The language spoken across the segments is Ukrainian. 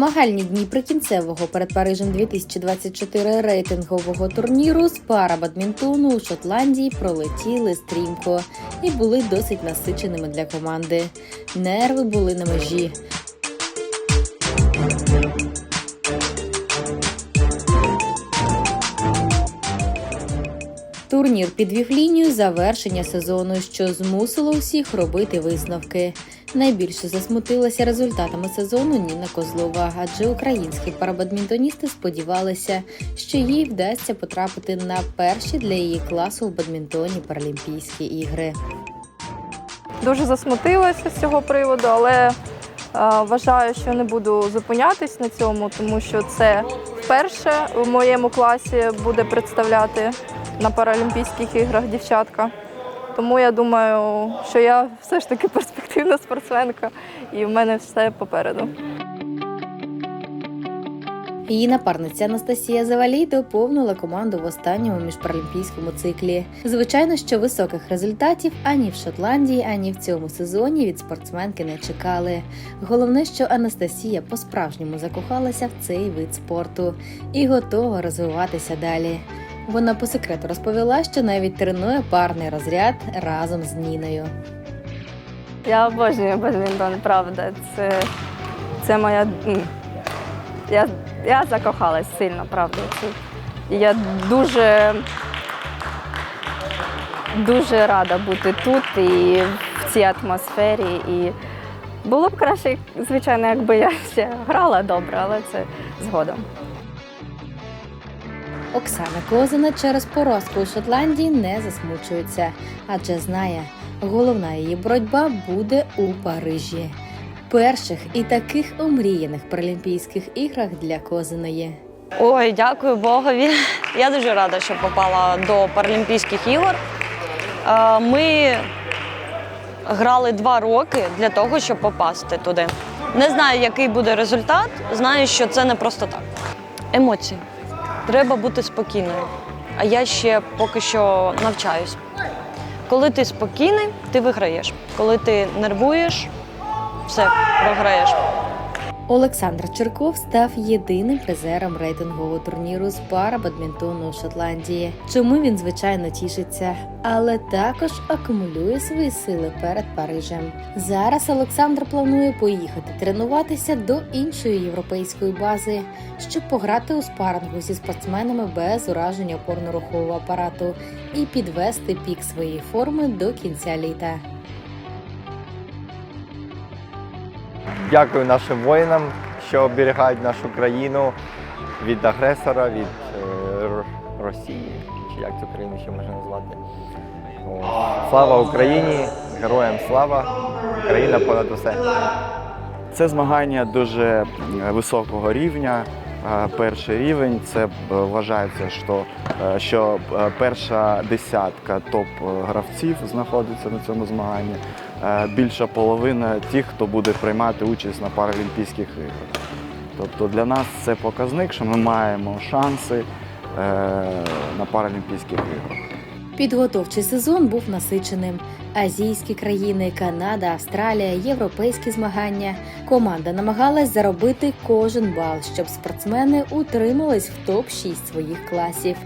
Змагальні дні прикінцевого перед Парижем 2024 рейтингового турніру з пара бадмінтону у Шотландії пролетіли стрімко і були досить насиченими для команди. Нерви були на межі. Турнір підвів лінію завершення сезону, що змусило всіх робити висновки. Найбільше засмутилася результатами сезону Ніна Козлова, адже українські парабадмінтоністи сподівалися, що їй вдасться потрапити на перші для її класу в бадмінтоні Паралімпійські ігри. Дуже засмутилася з цього приводу, але е, вважаю, що не буду зупинятись на цьому, тому що це вперше в моєму класі буде представляти на Паралімпійських іграх дівчатка. Тому я думаю, що я все ж таки перспективна спортсменка і в мене все попереду. Її напарниця Анастасія Завалій доповнила команду в останньому міжпаралімпійському циклі. Звичайно, що високих результатів ані в Шотландії, ані в цьому сезоні від спортсменки не чекали. Головне, що Анастасія по-справжньому закохалася в цей вид спорту і готова розвиватися далі. Вона по секрету розповіла, що навіть тренує парний розряд разом з Ніною. Я обожнюю бадмінтон, правда. Це, це моя. Я, я закохалась сильно, правда. І я дуже, дуже рада бути тут і в цій атмосфері. І було б краще, звичайно, якби я ще грала добре, але це згодом. Оксана Козина через поразку у Шотландії не засмучується, адже знає, головна її боротьба буде у Парижі. Перших і таких омріяних Паралімпійських іграх для Козиної. Ой, дякую Богові. Я дуже рада, що попала до Паралімпійських ігор. Е, Ми грали два роки для того, щоб попасти туди. Не знаю, який буде результат. Знаю, що це не просто так. Емоції. Треба бути спокійною. А я ще поки що навчаюсь. Коли ти спокійний, ти виграєш. Коли ти нервуєш, все, програєш. Олександр Черков став єдиним призером рейтингового турніру з парабадмінтону у Шотландії. Чому він звичайно тішиться, але також акумулює свої сили перед Парижем. Зараз Олександр планує поїхати тренуватися до іншої європейської бази, щоб пограти у спарингу зі спортсменами без ураження опорно-рухового апарату і підвести пік своєї форми до кінця літа. Дякую нашим воїнам, що оберігають нашу країну від агресора, від е, Росії, чи як цю країну ще можна назвати. Слава Україні! Героям слава! Україна понад усе! Це змагання дуже високого рівня. Е, Перший рівень це е, вважається, що, е, що перша десятка топ-гравців знаходиться на цьому змаганні. Більша половина тих, хто буде приймати участь на Паралімпійських іграх. Тобто для нас це показник, що ми маємо шанси на Паралімпійських іграх. Підготовчий сезон був насиченим. Азійські країни, Канада, Австралія, європейські змагання. Команда намагалась заробити кожен бал, щоб спортсмени утримались в топ-6 своїх класів.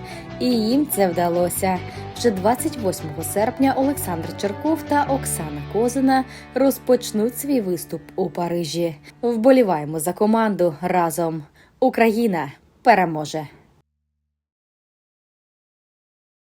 І їм це вдалося. Вже 28 серпня Олександр Черков та Оксана Козина розпочнуть свій виступ у Парижі. Вболіваємо за команду разом. Україна переможе!